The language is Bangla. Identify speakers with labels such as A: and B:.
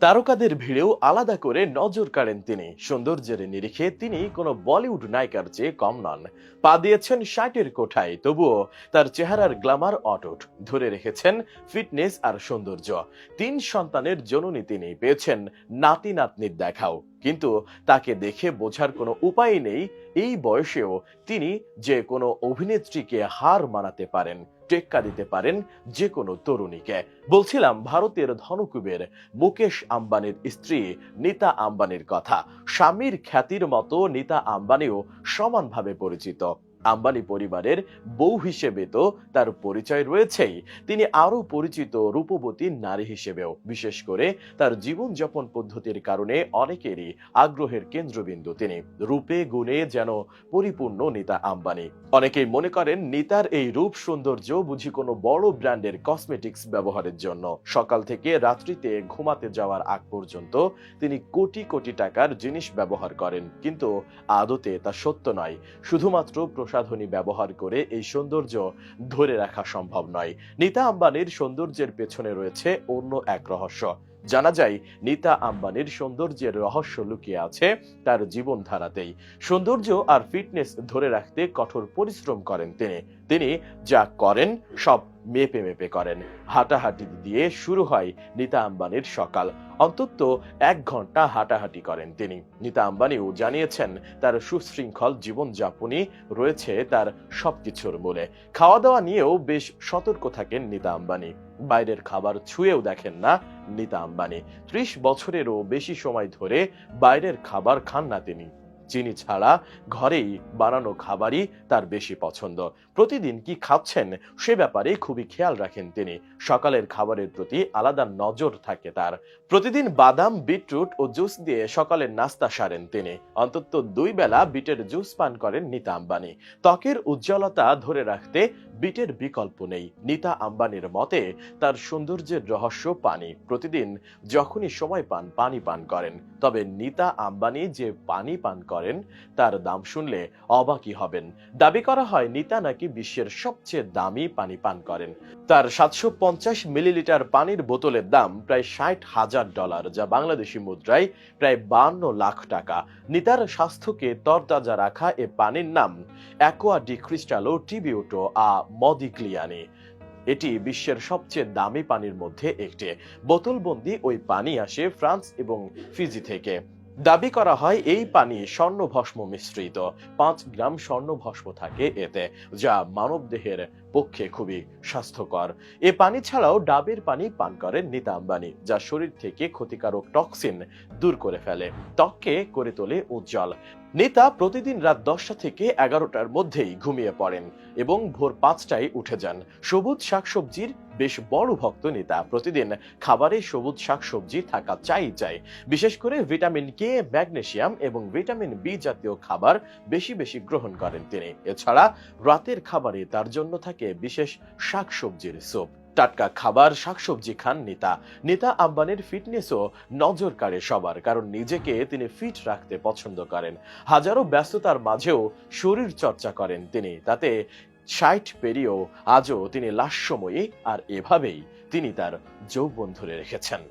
A: তারকাদের ভিড়েও আলাদা করে নজর কাড়েন তিনি। সৌন্দর্যের নিরিখে তিনি কোনো বলিউড নায়িকার চেয়ে কম নন। পা দিয়েছেন ষাটের কোঠায়, তবুও তার চেহারার গ্ল্যামার অটুট। ধরে রেখেছেন ফিটনেস আর সৌন্দর্য। তিন সন্তানের জননী তিনি, পেয়েছেন নাতি নাতনির দেখাও। কিন্তু তাকে দেখে বোঝার কোনো উপায় নেই, এই বয়সেও তিনি যে কোনো অভিনেত্রীকে হার মানাতে পারেন। টেক্কা দিতে পারেন যে কোনো তরুণীকে। বলছিলাম, ভারতের ধনকুবের মুকেশ আম্বানির স্ত্রী নিতা আম্বানির কথা। স্বামীর খ্যাতির মতো নিতা আম্বানিও সমানভাবে পরিচিত। আম্বানি পরিবারের বউ হিসেবে তো তার পরিচয় রয়েছেই। তিনি আরও পরিচিত রূপবতী নারী হিসেবেও, বিশেষ করে তার জীবনযাপন পদ্ধতির কারণে অনেকেরই আগ্রহের কেন্দ্রবিন্দু তিনি। রূপে, গুণে যেন পরিপূর্ণ নিতা আম্বানি। অনেকেই মনে করেন নিতার এই রূপ সৌন্দর্য বুঝি কোনো বড় ব্র্যান্ডের কসমেটিক্স ব্যবহারের জন্য। সকাল থেকে রাত্রিতে ঘুমাতে যাওয়ার আগ পর্যন্ত তিনি কোটি কোটি টাকার জিনিস ব্যবহার করেন। কিন্তু আদতে তা সত্য নয়। শুধুমাত্র প্রসাধনী ব্যবহার করে এই সৌন্দর্য ধরে রাখা সম্ভব নয়। নিতা আম্বানির সৌন্দর্যের পেছনে রয়েছে অন্য এক রহস্য। জানা যায়, নিতা আম্বানির সৌন্দর্যের রহস্য লুকিয়ে আছে তার জীবনধারাতেই। সৌন্দর্য আর ফিটনেস ধরে রাখতে কঠোর পরিশ্রম করেন তিনি। তিনি যা করেন, সব মেপে মেপে করেন। হাঁটাহাঁটি দিয়ে শুরু হয় নিতা আম্বানির সকাল। অন্তত এক ঘণ্টা হাঁটাহাঁটি করেন তিনি। নিতা আম্বানিও জানিয়েছেন, তার সুশৃঙ্খল জীবনযাপনই রয়েছে তার সবকিছুর মূলে। খাওয়া দাওয়া নিয়েও বেশ সতর্ক থাকেন নিতা আম্বানি। বাইরের খাবার ছুঁয়েও দেখেন না নিতা আম্বানি ত্রিশ বছরেরও বেশি সময় ধরে বাইরের খাবার খান না তিনি। চিনি ছাড়া ঘরেই বানানো খাবারই তার বেশি পছন্দ। প্রতিদিন কি খাচ্ছেন সে ব্যাপারে খুবই খেয়াল রাখেন তিনি। সকালের খাবারের প্রতি আলাদা নজর থাকে তার। প্রতিদিন বাদাম, বিটরুট ও জুস দিয়ে সকালের নাস্তা সারেন তিনি। অন্তত দুই বেলা বিটের জুস পান করেন নিতা আম্বানি। ত্বকের উজ্জ্বলতা ধরে রাখতে বিটের বিকল্প নেই। নিতা আম্বানির মতে, তার সৌন্দর্যের রহস্য পানি। প্রতিদিন যখনই সময় পান, পানি পান করেন। তবে নিতা আম্বানি যে পানি পান করেন তার দাম শুনলে অবাকই হবেন। দাবি করা হয়, নিতা নাকি বিশ্বের সবচেয়ে দামি পানি পান করেন। তার সাতশো পঞ্চাশ মিলিলিটার পানির বোতলের দাম প্রায় ষাট হাজার ডলার, যা বাংলাদেশি মুদ্রায় প্রায় বান্ন লাখ টাকা। নিতার স্বাস্থ্যকে তরতাজা রাখা এ পানির নাম অ্যাকোয়া ডি ক্রিস্টালো টিবিউটো আ মদিক্লিয়ানি। এটি বিশ্বের সবচেয়ে দামি পানির মধ্যে একটি। বোতলবন্দি ওই পানি আসে ফ্রান্স এবং ফিজি থেকে। দাবি করা হয়, এই পানি স্বর্ণভস্ম মিশ্রিত। পাঁচ গ্রাম স্বর্ণভস্ম থাকে এতে, যা মানব দেহের পক্ষে খুবই স্বাস্থ্যকর। এ পানি ছাড়াও ডাবের পানি পান করে নিতা আম্বানি, যা শরীর থেকে ক্ষতিকারক টক্সিন দূর করে ফেলে, ত্বককে করে তোলে উজ্জ্বল। নেতা প্রতিদিন রাত দশটা থেকে এগারোটার মধ্যেই ঘুমিয়ে পড়েন এবং ভোর পাঁচটায় উঠে যান। সবুজ শাকসবজির বেশ বড় ভক্ত নেতা প্রতিদিন খাবারে সবুজ শাকসবজি থাকা চাই চাই। বিশেষ করে ভিটামিন কে, ম্যাগনেসিয়াম এবং ভিটামিন বি জাতীয় খাবার বেশি বেশি গ্রহণ করেন তিনি। এছাড়া রাতের খাবারে তার জন্য থাকে বিশেষ শাকসবজির স্যুপ। টাটকা খাবার, শাকসবজি খান নেতা। নেতা আম্বানির ফিটনেসও নজর কাড়ে সবার, কারণ নিজেকে তিনি ফিট রাখতে পছন্দ করেন। হাজারো ব্যস্ততার মাঝেও শরীর চর্চা করেন তিনি, তাতে ষাট পেরিয়েও আজও তিনি লাস্যময়ী, আর এভাবেই তিনি তার যৌবন ধরে রেখেছেন।